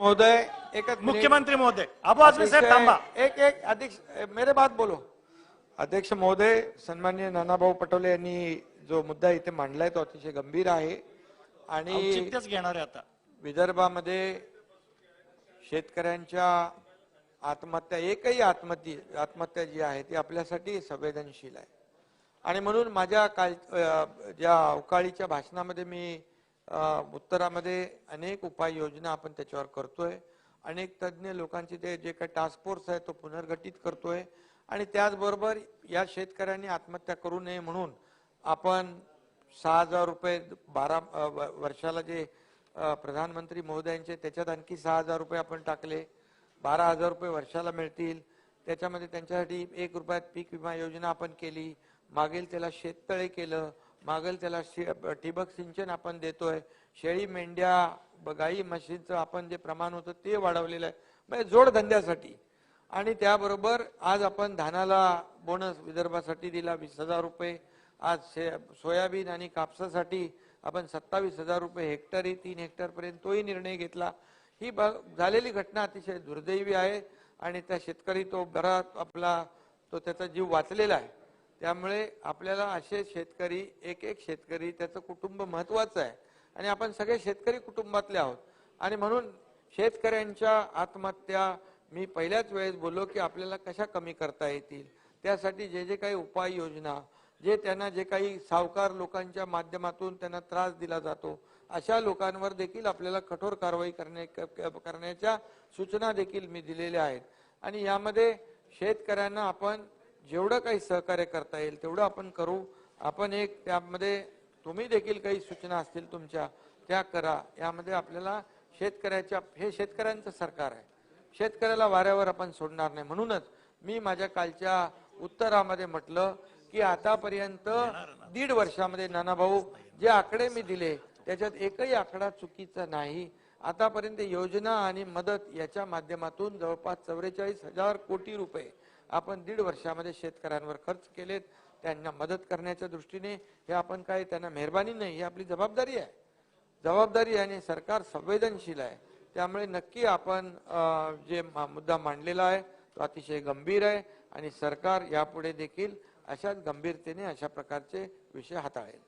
महोदय एकच मिनिट. मुख्यमंत्री महोदय अबू आझमी साहेब अध्यक्ष, थांबा. एक एक अध्यक्ष मेरे बात बोलो. अध्यक्ष महोदय सन्मान्य नानाभाऊ पटोले यांनी जो मुद्दा इथे मांडलाय तो अतिशय गंभीर आहे. आणि घेणार आहे आता. विदर्भामध्ये शेतकऱ्यांच्या आत्महत्या एकही आत्महत्या आत्महत्या जी आहे ती आपल्यासाठी संवेदनशील आहे. आणि म्हणून माझ्या काल ज्या अवकाळीच्या भाषणामध्ये मी उत्तरामध्ये अनेक उपाययोजना आपण त्याच्यावर करतोय. अनेक तज्ज्ञ लोकांचे ते जे काही टास्क फोर्स आहे तो पुनर्गठित करतोय. आणि त्याचबरोबर या शेतकऱ्यांनी आत्महत्या करू नये म्हणून आपण सहा हजार रुपये बारा व- वर्षाला जे प्रधानमंत्री महोदयांचे त्याच्यात आणखी सहा हजार रुपये आपण टाकले. बारा हजार रुपये वर्षाला मिळतील. त्याच्यामध्ये त्यांच्यासाठी एक रुपयात पीक विमा योजना आपण केली. मागेल त्याला शेततळे केलं. मागेल त्याला शे- ठिबक सिंचन आपण देतोय. शेळी मेंढ्या ब- गाई म्हशींचं आपण जे प्रमाण होतं ते वाढवलेलं आहे. म्हणजे जोडधंद्यासाठी आणि त्याबरोबर आज आपण धानाला बोनस विदर्भासाठी दिला वीस हजार रुपये. आज शे- सोयाबीन आणि कापसासाठी आपण सत्तावीस हजार रुपये हेक्टरी तीन हेक्टरपर्यंत तोही निर्णय घेतला. ही ब- झालेली घटना अतिशय दुर्दैवी आहे. आणि त्या शेतकरी तो बरा आपला तो त्याचा जीव वाचलेला आहे. त्यामुळे आपल्याला असे शेतकरी एक एक शेतकरी त्याचं कुटुंब महत्वाचं आहे. आणि आपण सगळे शेतकरी कुटुंबातले आहोत. आणि म्हणून शेतकऱ्यांच्या आत्महत्या मी पहिल्याच वेळेस बोललो की आपल्याला कशा कमी करता येतील? त्यासाठी जे जे काही उपाययोजना जे त्यांना जे काही सावकार लोकांच्या माध्यमातून त्यांना त्रास दिला जातो अशा लोकांवर देखील आपल्याला कठोर कारवाई करणे क- करण्याच्या सूचना देखील मी दिलेल्या आहेत. आणि यामध्ये शेतकऱ्यांना आपण जेवढं काही सहकार्य करता येईल तेवढं आपण करू. आपण एक त्यामध्ये तुम्ही देखील काही सूचना असतील तुमच्या त्या करा. यामध्ये आपल्याला शेतकऱ्याच्या हे शेतकऱ्यांचं सरकार आहे. शेतकऱ्याला वाऱ्यावर आपण सोडणार नाही. म्हणूनच मी माझ्या कालच्या उत्तरामध्ये म्हटलं की आतापर्यंत दीड वर्षामध्ये नानाभाऊ जे आकडे मी दिले त्याच्यात एकही आकडा चुकीचा नाही. आतापर्यंत योजना आणि मदत याच्या माध्यमातून जवळपास चौवेचाळीस हजार कोटी रुपये आपण दीड वर्षामध्ये शेतकऱ्यांवर खर्च केलेत त्यांना मदत करण्याच्या दृष्टीने हे आपण काय त्यांना मेहरबानी नाही ही आपली जबाबदारी आहे. जबाबदारी आणि सरकार संवेदनशील आहे. त्यामुळे नक्की आपण जे मुद्दा मांडलेला आहे तो अतिशय गंभीर आहे आणि सरकार यापुढे देखील अशाच गंभीरतेने अशा प्रकारचे विषय हाताळेल.